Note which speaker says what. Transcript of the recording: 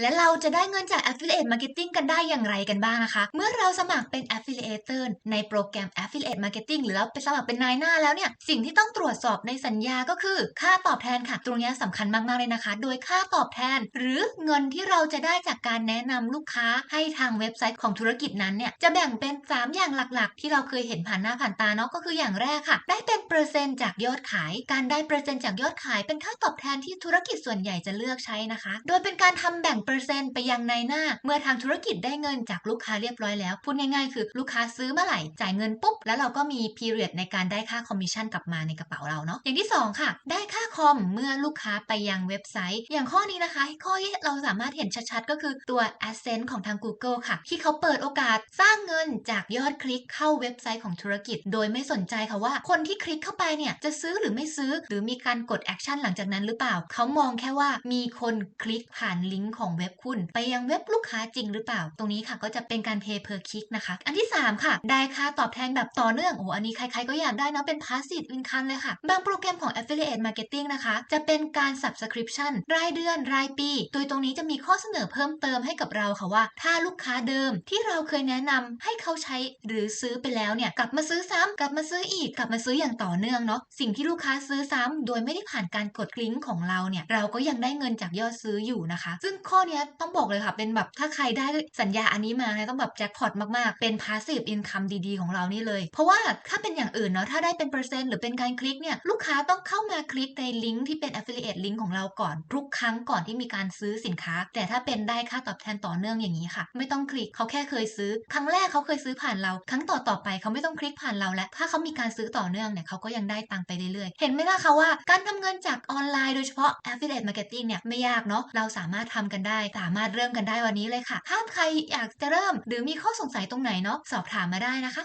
Speaker 1: และเราจะได้เงินจาก Affiliate Marketing กันได้อย่างไรกันบ้างนะคะ เมื่อเราสมัครเป็น Affiliator ในโปรแกรม Affiliate Marketing หรือเราไปสมัครเป็นนายหน้าแล้วเนี่ย สิ่งที่ต้องตรวจสอบในสัญญาก็คือ ค่าตอบแทนค่ะ ตรงนี้สำคัญมาก ๆ เลยนะคะ โดยค่าตอบแทน หรือเงินที่เราจะได้จากการแนะนำลูกค้าให้ทางเว็บไซต์ของธุรกิจนั้นเนี่ย จะแบ่งเป็น 3 อย่างหลัก ๆ ที่เราเคยเห็นผ่านหน้าผ่านตาเนาะ ก็คืออย่างแรกค่ะ ได้เป็นเปอร์เซ็นต์จากยอดขาย การได้เปอร์เซ็นต์จากยอดขาย เป็นค่าตอบแทนที่ธุรกิจส่วนใหญ่จะเลือกใช้นะคะ โดยเป็นการทำแบ่งเปอร์เซ็นต์ไปยังในหน้า เมื่อทางธุรกิจได้เงินจากลูกค้าเรียบร้อยแล้ว พูดง่ายๆ คือลูกค้าซื้อเมื่อไหร่จ่ายเงินปุ๊บ แล้วเราก็มี period ในการได้ค่าคอมมิชชั่นกลับมาในกระเป๋าเราเนาะอย่างที่ 2 ค่ะ ได้ค่าคอมเมื่อลูกค้าไปยังเว็บไซต์ อย่างข้อนี้นะคะ ข้อที่เราสามารถเห็นชัดๆ ก็คือตัว Adsense ของทาง Google ค่ะ ที่เขาเปิดโอกาสสร้างเงินจากยอดคลิกเข้าเว็บไซต์ของธุรกิจ โดยไม่สนใจค่ะว่าคนที่คลิกเข้าไปเนี่ยจะซื้อหรือไม่ซื้อหรือมีการกดแอคชั่นหลังจากนั้นหรือเปล่า เขามองแค่ว่ามีคนคลิกผ่านลิงก์ของเว็บคุณ ไปยังเว็บลูกค้าจริงหรือเปล่า ตรงนี้ค่ะก็จะเป็นการ pay per click นะคะ อันที่ 3 ค่ะ ได้ค่าตอบแทนแบบต่อเนื่องโอ้อันนี้ใครๆก็อยากได้นะเป็น passive income เลยค่ะ บางโปรแกรมของ affiliate marketing นะคะ จะเป็นการ subscription รายเดือนรายปี โดยตรงนี้จะมีข้อเสนอเพิ่มเติมให้กับเราค่ะว่า ถ้าลูกค้าเดิมที่เราเคยแนะนำให้เขาใช้หรือซื้อไปแล้วเนี่ยกลับมาซื้อซ้ำกลับมาซื้ออีกกลับมาซื้ออย่างต่อเนื่องเนาะสิ่งที่ลูกค้าซื้อซ้ำโดยไม่ได้ผ่านการกดลิงก์ของเราเนี่ยเราก็ยังได้เงินจากยอดซื้ออยู่นะคะ ซึ่งข้อนี้ยต้องบอกเลยค่ะเป็นแบบถ้าใครได้สัญญาอันนี้มาเนี่ยต้องแบบแจ็คพอตมาก ๆ เป็น passive income ดีๆ ของเรานี่เลย เพราะว่าถ้าเป็นอย่างอื่นเนาะถ้าได้เป็นเปอร์เซ็นต์หรือเป็นการคลิกเนี่ยลูกค้าต้องเข้ามาคลิกในลิงก์ที่เป็น affiliate link ของเราก่อนทุกครั้งก่อนที่มีการซื้อสินค้า แต่ถ้าเป็นได้ค่าตอบแทนต่อเนื่องอย่างนี้ค่ะ ไม่ต้องคลิกเขาแค่เคยซื้อ ครั้งแรกเขาเคยซื้อผ่านเรา ครั้งต่อต่อไปเขาไม่ต้องคลิกผ่านเราแล้วถ้าเขามีการซื้อต่อเนื่องเนี่ยเขาก็ยังได้ตังค์ไปเรื่อยๆ เห็นไหมล่ะคะว่า การทำเงินจากออนไลน์โดยเฉพาะ affiliate marketing เนี่ยไม่ยากเนาะเราสามารถทำกันได้ สามารถเริ่มกันได้วันนี้เลยค่ะ ถ้าใครอยากจะเริ่มหรือมีข้อสงสัยตรงไหนเนาะสอบถามมาได้นะคะ